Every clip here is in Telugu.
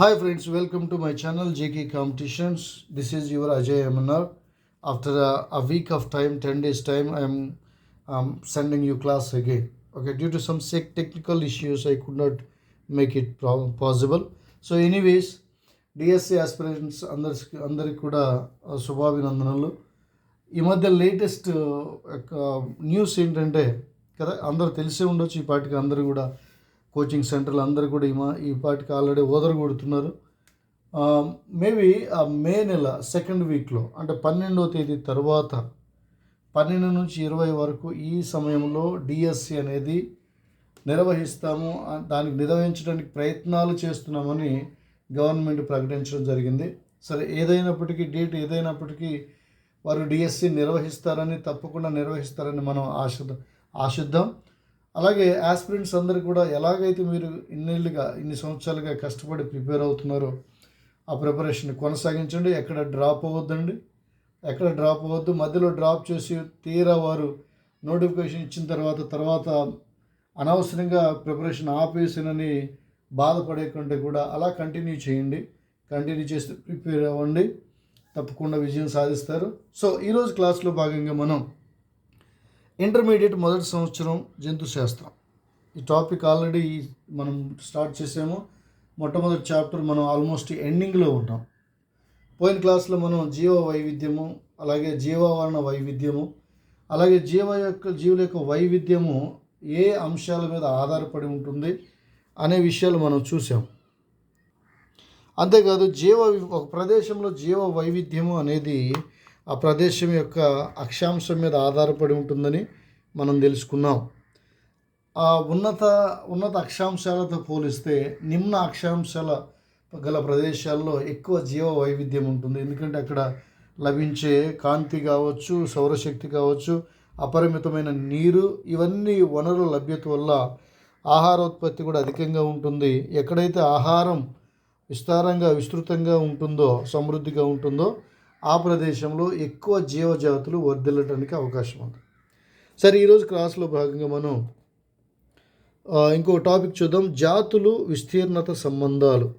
Hi friends welcome to my channel JK competitions this is your Ajay MNR after a week of time ten days time I'm sending you class again okay due to some sec technical issues I could not make it ప్రా possible so anyways DSC aspirations అందరికి అందరికి కూడా శుభాభినందనలు ఈ మధ్య లేటెస్ట్ న్యూస్ ఏంటంటే కదా అందరు తెలిసే ఉండొచ్చు ఈ పాటికి అందరూ కూడా. కోచింగ్ సెంటర్లు అందరూ కూడా ఈ మా ఈ పాటికి ఆల్రెడీ ఓదరగొడుతున్నారు. మేబీ ఆ మే నెల సెకండ్ వీక్లో అంటే పన్నెండవ తేదీ తర్వాత పన్నెండు నుంచి ఇరవై వరకు ఈ సమయంలో డిఎస్సి అనేది నిర్వహిస్తాము. దానికి నిర్వహించడానికి ప్రయత్నాలు చేస్తున్నామని గవర్నమెంట్ ప్రకటించడం జరిగింది. సరే ఏదైనప్పటికీ డేట్ ఏదైనప్పటికీ వారు డిఎస్సి నిర్వహిస్తారని తప్పకుండా నిర్వహిస్తారని మనం ఆశ ఆశిద్దాం. అలాగే ఆస్పిరెంట్స్ అందరూ కూడా ఎలాగైతే మీరు ఇన్నేళ్ళుగా ఇన్ని సంవత్సరాలుగా కష్టపడి ప్రిపేర్ అవుతున్నారో ఆ ప్రిపరేషన్ కొనసాగించండి. ఎక్కడ డ్రాప్ అవ్వద్దండి. ఎక్కడ డ్రాప్ అవ్వద్దు. మధ్యలో డ్రాప్ చేసి తీరా వారు నోటిఫికేషన్ ఇచ్చిన తర్వాత తర్వాత అనవసరంగా ప్రిపరేషన్ ఆపేసినని బాధపడే కంటే కూడా. అలా కంటిన్యూ చేయండి. కంటిన్యూ చేస్తే ప్రిపేర్ అవ్వండి. తప్పకుండా విజయం సాధిస్తారు. సో ఈరోజు క్లాస్లో భాగంగా మనం ఇంటర్మీడియట్ మొదటి సంవత్సరం జంతు శాస్త్రం. ఈ టాపిక్ ఆల్రెడీ మనం స్టార్ట్ చేసాము. మొట్టమొదటి చాప్టర్ మనం ఆల్మోస్ట్ ఎండింగ్లో ఉంటాం. పోయిన క్లాస్లో మనం జీవ వైవిధ్యము అలాగే జీవావరణ వైవిధ్యము అలాగే జీవ యొక్క జీవుల యొక్క వైవిధ్యము ఏ అంశాల మీద ఆధారపడి ఉంటుంది అనే విషయాలు మనం చూసాం. అంతేకాదు జీవ ఒక ప్రదేశంలో జీవ వైవిధ్యము అనేది ఆ ప్రదేశం యొక్క అక్షాంశం మీద ఆధారపడి ఉంటుందని మనం తెలుసుకున్నాం. ఆ ఉన్నత ఉన్నత అక్షాంశాలతో పోలిస్తే నిమ్న అక్షాంశాల గల ప్రదేశాల్లో ఎక్కువ జీవ వైవిధ్యం ఉంటుంది. ఎందుకంటే అక్కడ లభించే కాంతి కావచ్చు సౌరశక్తి కావచ్చు అపరిమితమైన నీరు ఇవన్నీ వనరుల లభ్యత వల్ల ఆహారోత్పత్తి కూడా అధికంగా ఉంటుంది. ఎక్కడైతే ఆహారం విస్తారంగా విస్తృతంగా ఉంటుందో సమృద్ధిగా ఉంటుందో ఆ ప్రదేశంలో ఎక్కువ జీవజాతులు వర్ధిల్లటానికి అవకాశం ఉంది. సరే ఈరోజు క్లాస్లో భాగంగా మనం ఇంకో టాపిక్ చూద్దాం. జాతులు విస్తీర్ణత సంబంధాలు.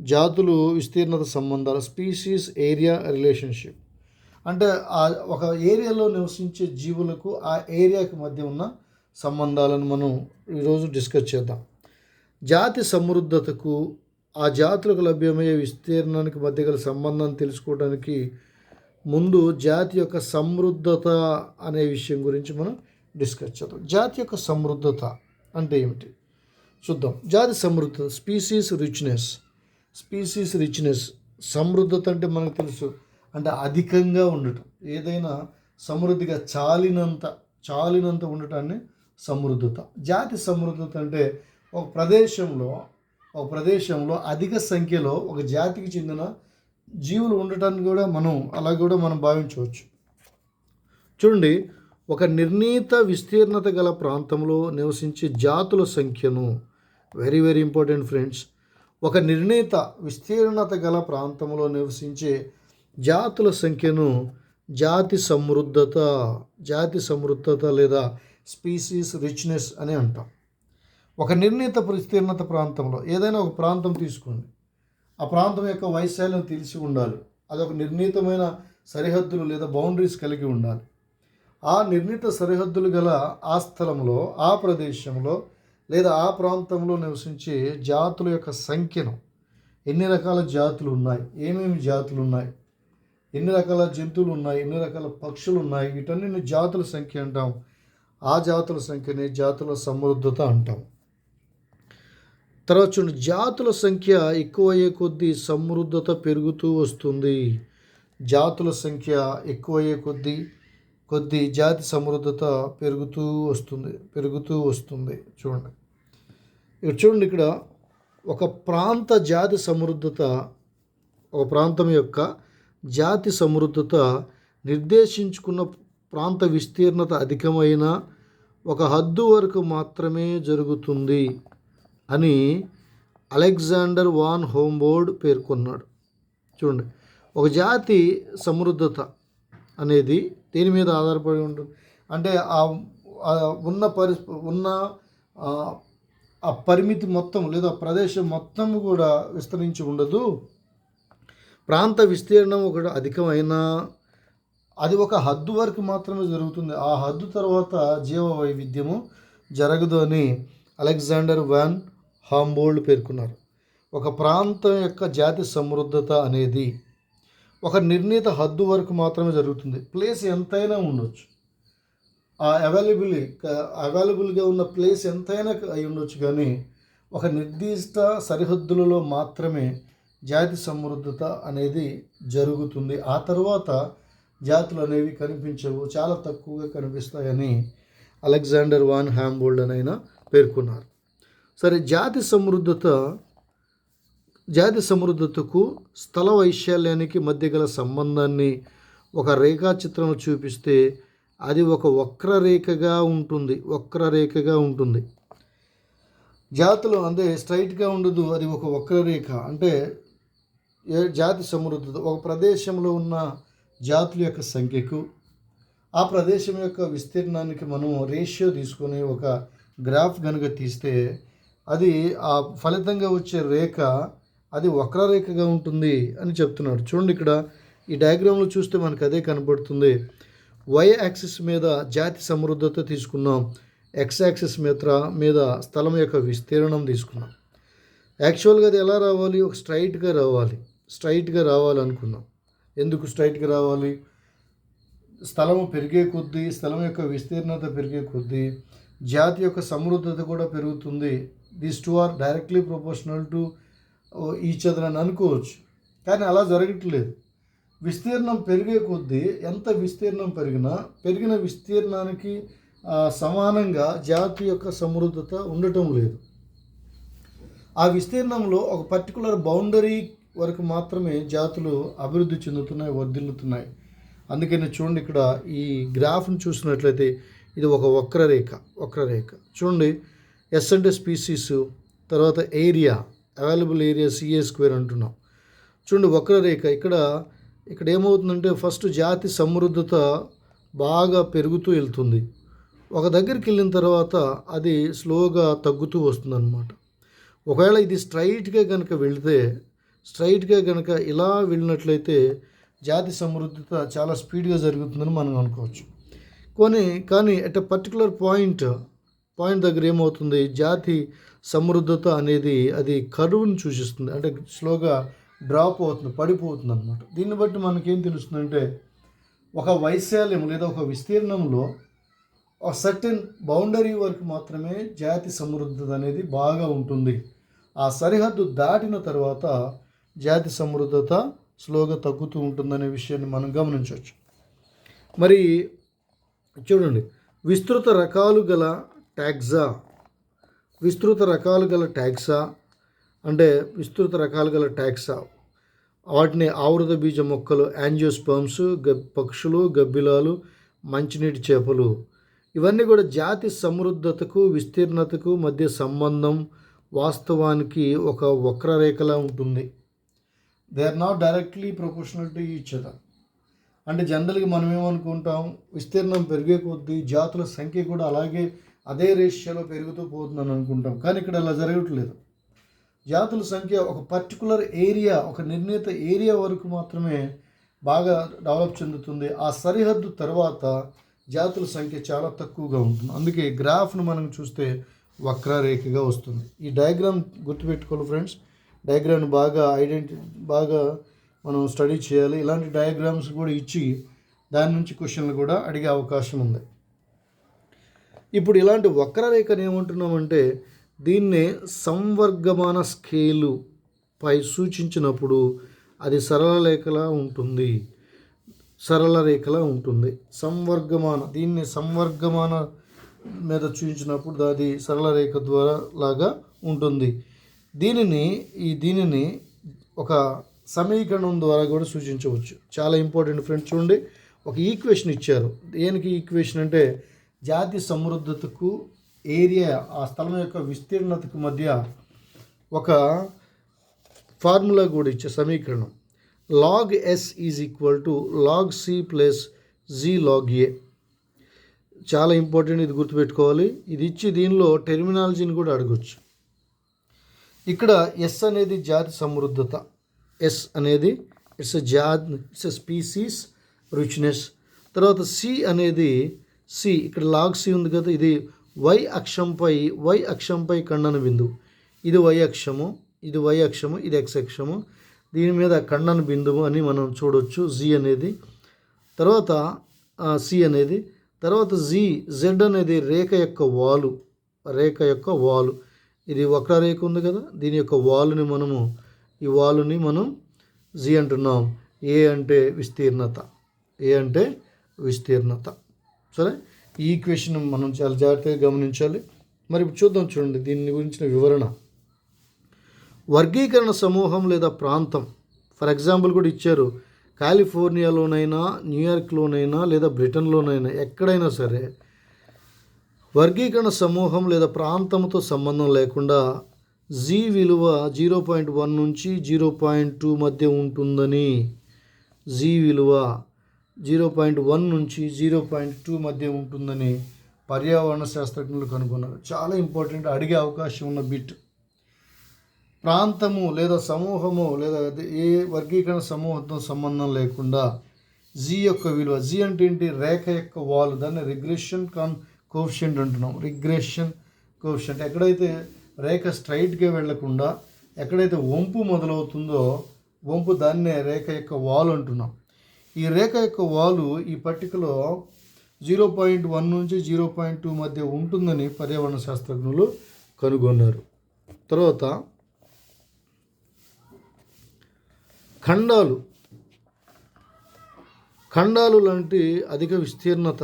జాతులు విస్తీర్ణత సంబంధాలు స్పీసీస్ ఏరియా రిలేషన్షిప్. అంటే ఆ ఒక ఏరియాలో నివసించే జీవులకు ఆ ఏరియాకి మధ్య ఉన్న సంబంధాలను మనం ఈరోజు డిస్కస్ చేద్దాం. జాతి సమృద్ధతకు ఆ జాతులకు లభ్యమయ్యే విస్తీర్ణానికి మధ్య గల సంబంధాన్ని తెలుసుకోవడానికి ముందు జాతి యొక్క సమృద్ధత అనే విషయం గురించి మనం డిస్కస్ చేద్దాం. జాతి యొక్క సమృద్ధత అంటే ఏమిటి? చూద్దాం. జాతి సమృద్ధత స్పీసీస్ రిచ్నెస్. స్పీసీస్ రిచ్నెస్ సమృద్ధత అంటే మనకు తెలుసు. అంటే అధికంగా ఉండటం. ఏదైనా సమృద్ధిగా చాలినంత చాలినంత ఉండటాన్ని సమృద్ధత. జాతి సమృద్ధత అంటే ఒక ప్రదేశంలో ఒక ప్రదేశంలో అధిక సంఖ్యలో ఒక జాతికి చెందిన జీవులు ఉండటాన్ని కూడా మనం అలా కూడా మనం భావించవచ్చు. చూడండి ఒక నిర్ణీత విస్తీర్ణత గల ప్రాంతంలో నివసించే జాతుల సంఖ్యను వెరీ వెరీ ఇంపార్టెంట్ ఫ్రెండ్స్ ఒక నిర్ణీత విస్తీర్ణత గల ప్రాంతంలో నివసించే జాతుల సంఖ్యను జాతి సమృద్ధత జాతి సమృద్ధత లేదా స్పీసీస్ రిచ్నెస్ అని అంటాం. ఒక నిర్ణీత విస్తీర్ణత ప్రాంతంలో ఏదైనా ఒక ప్రాంతం తీసుకోండి. ఆ ప్రాంతం యొక్క వైశాల్యం తెలిసి ఉండాలి. అది ఒక నిర్ణీతమైన సరిహద్దులు లేదా బౌండరీస్ కలిగి ఉండాలి. ఆ నిర్ణీత సరిహద్దులు గల ఆ స్థలంలో ఆ ప్రదేశంలో లేదా ఆ ప్రాంతంలో నివసించే జాతుల యొక్క సంఖ్యను ఎన్ని రకాల జాతులు ఉన్నాయి? ఏమేమి జాతులు ఉన్నాయి? ఎన్ని రకాల జంతువులు ఉన్నాయి? ఎన్ని రకాల పక్షులు ఉన్నాయి? వీటన్నిటిని జాతుల సంఖ్య అంటాం. ఆ జాతుల సంఖ్యని జాతుల సమృద్ధత అంటాం. తర్వాత చూడండి జాతుల సంఖ్య ఎక్కువయ్యే కొద్దీ సమృద్ధత పెరుగుతూ వస్తుంది. జాతుల సంఖ్య ఎక్కువయ్యే కొద్దీ కొద్దీ జాతి సమృద్ధత పెరుగుతూ వస్తుంది పెరుగుతూ వస్తుంది. చూడండి. ఇక్కడ చూడండి ఇక్కడ ఒక ప్రాంత జాతి సమృద్ధత ఒక ప్రాంతం యొక్క జాతి సమృద్ధత నిర్దేశించుకున్న ప్రాంత విస్తీర్ణత అధికమైన ఒక హద్దు వరకు మాత్రమే జరుగుతుంది. అని అలెగ్జాండర్ వాన్ హోంబోర్డ్ పేర్కొన్నాడు. చూడండి ఒక జాతి సమృద్ధత అనేది దేని మీద ఆధారపడి ఉంటుంది? అంటే ఆ ఉన్న పరి ఉన్న ఆ, పరిమితి మొత్తం లేదా ప్రదేశం మొత్తం కూడా విస్తరించి ఉండదు. ప్రాంత విస్తీర్ణం ఒకటి అధికమైన అది ఒక హద్దు వరకు మాత్రమే జరుగుతుంది. ఆ హద్దు తర్వాత జీవ వైవిధ్యము జరగదు అని అలెగ్జాండర్ వ్యాన్ హాంబోల్డ్ పేర్కొన్నారు. ఒక ప్రాంతం యొక్క జాతి సమృద్ధత అనేది ఒక నిర్ణీత హద్దు వరకు మాత్రమే జరుగుతుంది. ప్లేస్ ఎంతైనా ఉండొచ్చు. ఆ అవైలబుల్ అవైలబుల్గా ఉన్న ప్లేస్ ఎంతైనా అయి ఉండొచ్చు కానీ ఒక నిర్దిష్ట సరిహద్దులలో మాత్రమే జాతి సమృద్ధత అనేది జరుగుతుంది. ఆ తర్వాత జాతులు అనేవి కనిపించవు. చాలా తక్కువగా కనిపిస్తాయని అలెగ్జాండర్ వాన్ హ్యాంబోల్డ్ అని పేర్కొన్నారు. సరే జాతి సమృద్ధత జాతి సమృద్ధతకు స్థల వైశాల్యానికి మధ్య గల సంబంధాన్ని ఒక రేఖాచిత్రం చూపిస్తే అది ఒక వక్రరేఖగా ఉంటుంది వక్రరేఖగా ఉంటుంది. జాతులు అంటే స్ట్రైట్గా ఉండదు అది ఒక వక్రరేఖ. అంటే ఏ జాతి సమృద్ధత? ఒక ప్రదేశంలో ఉన్న జాతుల యొక్క సంఖ్యకు ఆ ప్రదేశం యొక్క విస్తీర్ణానికి మనం రేషియో తీసుకొని ఒక గ్రాఫ్ కనుక తీస్తే అది ఆ ఫలితంగా వచ్చే రేఖ అది వక్రరేఖగా ఉంటుంది అని చెప్తున్నాడు. చూడండి ఇక్కడ ఈ డయాగ్రామ్లో చూస్తే మనకు అదే కనబడుతుంది. వై యాక్సిస్ మీద జాతి సమృద్ధత తీసుకున్నాం. ఎక్స్ యాక్సిస్ మీద మీద స్థలం యొక్క విస్తీర్ణం తీసుకున్నాం. యాక్చువల్గా అది ఎలా రావాలి? ఒక స్ట్రైట్గా రావాలి. స్ట్రైట్గా రావాలనుకున్నాం. ఎందుకు స్ట్రైట్గా రావాలి? స్థలము పెరిగే కొద్దీ స్థలం యొక్క విస్తీర్ణత పెరిగే కొద్దీ జాతి యొక్క సమృద్ధత కూడా పెరుగుతుంది. These two are directly proportional to each other అని అనుకోవచ్చు. కానీ అలా జరగట్లేదు. విస్తీర్ణం పెరిగే కొద్దీ ఎంత విస్తీర్ణం పెరిగినా పెరిగిన విస్తీర్ణానికి సమానంగా జాతి యొక్క సమృద్ధత ఉండటం లేదు. ఆ విస్తీర్ణంలో ఒక పర్టికులర్ బౌండరీ వరకు మాత్రమే జాతులు అభివృద్ధి చెందుతున్నాయి వర్ధిల్లుతున్నాయి. అందుకని చూడండి ఇక్కడ ఈ గ్రాఫ్ను చూసినట్లయితే ఇది ఒక వక్రరేఖ వక్రరేఖ. చూడండి ఎస్ అంటే స్పీసీస్ తర్వాత area available area CA square అంటున్నాం. చూడండి వక్రరేఖ ఇక్కడ ఇక్కడ ఏమవుతుందంటే ఫస్ట్ జాతి సమృద్ధత బాగా పెరుగుతూ వెళ్తుంది. ఒక దగ్గరికి వెళ్ళిన తర్వాత అది స్లోగా తగ్గుతూ వస్తుందన్నమాట. ఒకవేళ ఇది స్ట్రైట్గా కనుక వెళితే స్ట్రైట్గా కనుక ఇలా వెళ్ళినట్లయితే జాతి సమృద్ధత చాలా స్పీడ్గా జరుగుతుందని మనం అనుకోవచ్చు. కొన్ని కానీ at a particular point point దగ్గర ఏమవుతుంది? జాతి సమృద్ధత అనేది అది కరువును సూచిస్తుంది. అంటే స్లోగా డ్రాప్ అవుతుంది పడిపోతుంది అనమాట దీన్ని బట్టి మనకేం తెలుస్తుందంటే ఒక వైశాల్యం లేదా ఒక విస్తీర్ణంలో ఒక సర్టెన్ బౌండరీ వరకు మాత్రమే జాతి సమృద్ధత అనేది బాగా ఉంటుంది. ఆ సరిహద్దు దాటిన తర్వాత జాతి సమృద్ధత స్లోగా తగ్గుతూ ఉంటుందనే విషయాన్ని మనం గమనించవచ్చు. మరి చూడండి. విస్తృత రకాలు గల ట్యాక్సా విస్తృత రకాలు గల ట్యాక్సా అంటే విస్తృత రకాలు గల ట్యాక్సా వాటిని ఆవృత బీజ మొక్కలు యాంజియోస్పర్మ్స్ గ పక్షులు గబ్బిలాలు మంచినీటి చేపలు. ఇవన్నీ కూడా జాతి సమృద్ధతకు విస్తీర్ణతకు మధ్య సంబంధం వాస్తవానికి ఒక వక్రరేఖలా ఉంటుంది. They are not directly proportional to each other అంటే జనరల్గా మనం ఏమనుకుంటాం విస్తీర్ణం పెరిగే కొద్దీ జాతుల సంఖ్య కూడా అలాగే అదే రేషియోలో పెరుగుతూ పోతుందని అనుకుంటాం. కానీ ఇక్కడ అలా జరగట్లేదు. జాతుల సంఖ్య ఒక పర్టికులర్ ఏరియా ఒక నిర్ణీత ఏరియా వరకు మాత్రమే బాగా డెవలప్ చెందుతుంది. ఆ సరిహద్దు తర్వాత జాతుల సంఖ్య చాలా తక్కువగా ఉంటుంది. అందుకే గ్రాఫ్ను మనం చూస్తే వక్రరేఖగా వస్తుంది. ఈ డయాగ్రామ్ గుర్తుపెట్టుకోవాలి ఫ్రెండ్స్. డయాగ్రామ్ బాగా ఐడెంటి బాగా మనం స్టడీ చేయాలి. ఇలాంటి డయాగ్రామ్స్ కూడా ఇచ్చి దాని నుంచి క్వశ్చన్లు కూడా అడిగే అవకాశం ఉంది. ఇప్పుడు ఇలాంటి వక్రరేఖను ఏమంటున్నామంటే దీన్నే సంవర్గమాన స్కేలు పై సూచించినప్పుడు అది సరళ రేఖలా ఉంటుంది. సరళ రేఖలా ఉంటుంది. సంవర్గమాన దీన్ని సంవర్గమాన మీద చూపించినప్పుడు అది సరళ రేఖ ద్వారా లాగా ఉంటుంది. దీనిని ఈ దీనిని ఒక సమీకరణం ద్వారా కూడా సూచించవచ్చు. చాలా ఇంపార్టెంట్ ఫ్రెండ్స్ చూడండి. ఒక ఈక్వేషన్ ఇచ్చారు. దేనికి ఈక్వేషన్ అంటే జాతి సమృద్ధతకు ఏరియా ఆ స్థలం యొక్క విస్తీర్ణతకు మధ్య ఒక ఫార్ములా కూడా ఇచ్చే సమీకరణం. Log S is equal to log C plus Z log A చాలా ఇంపార్టెంట్ ఇది గుర్తుపెట్టుకోవాలి. ఇది ఇచ్చి దీనిలో టెర్మినాలజీని కూడా అడగచ్చు. ఇక్కడ ఎస్ అనేది జాతి సమృద్ధత. ఎస్ అనేది ఇట్స్ జాద్ ఇట్స్ స్పీసీస్ రిచ్నెస్ తర్వాత సి అనేది సి ఇక్కడ లాగ్ సి ఉంది కదా ఇది వై అక్షంపై వై అక్షంపై ఖండన బిందువు. ఇది వై అక్షము ఇది వై అక్షము ఇది ఎక్స్ అక్షము. దీని మీద ఖండన బిందువు అని మనం చూడొచ్చు జి అనేది. తర్వాత సి అనేది. తర్వాత జీ జెడ్ అనేది రేఖ యొక్క వాలు రేఖ యొక్క వాలు. ఇది వక్రరేఖ ఉంది కదా దీని యొక్క వాలుని మనము ఈ వాలుని మనం జీ అంటున్నాం. ఏ అంటే విస్తీర్ణత. ఏ అంటే విస్తీర్ణత. సరే? ఈ ఈక్వేషన్ మనం చాలా జాగ్రత్తగా గమనించాలి. మరి ఇప్పుడు చూద్దాం చూడండి దీని గురించిన వివరణ. వర్గీకరణ సమూహం లేదా ప్రాంతం. ఫర్ ఎగ్జాంపుల్ కూడా ఇచ్చారు. కాలిఫోర్నియాలోనైనా న్యూయార్క్లోనైనా లేదా బ్రిటన్లోనైనా ఎక్కడైనా సరే వర్గీకరణ సమూహం లేదా ప్రాంతంతో సంబంధం లేకుండా జీ విలువ జీరో పాయింట్ వన్ నుంచి జీరో పాయింట్ టూ మధ్య ఉంటుందని. జీ విలువ జీరో పాయింట్ వన్ నుంచి జీరో పాయింట్ టూ మధ్య ఉంటుందని పర్యావరణ శాస్త్రజ్ఞులు కనుగొన్నారు. చాలా ఇంపార్టెంట్ అడిగే అవకాశం ఉన్న బిట్. ప్రాంతము లేదా సమూహము లేదా ఏ వర్గీకరణ సమూహంతో సంబంధం లేకుండా జీ యొక్క విలువ జీ అంటే ఏంటి? రేఖ యొక్క వాల్. దాన్ని రిగ్రెషన్ కాన్ కోఫిషియంట్ అంటున్నాం. Regression coefficient. ఎక్కడైతే రేఖ స్ట్రైట్గా వెళ్ళకుండా ఎక్కడైతే వంపు మొదలవుతుందో వంపు దాన్నే రేఖ యొక్క వాల్ అంటున్నాం. ఈ రేఖ యొక్క వాలు ఈ పట్టికలో జీరో పాయింట్ వన్ నుంచి జీరో పాయింట్ టూ మధ్య ఉంటుందని పర్యావరణ శాస్త్రజ్ఞులు కనుగొన్నారు. తర్వాత ఖండాలు. ఖండాలు లాంటి అధిక విస్తీర్ణత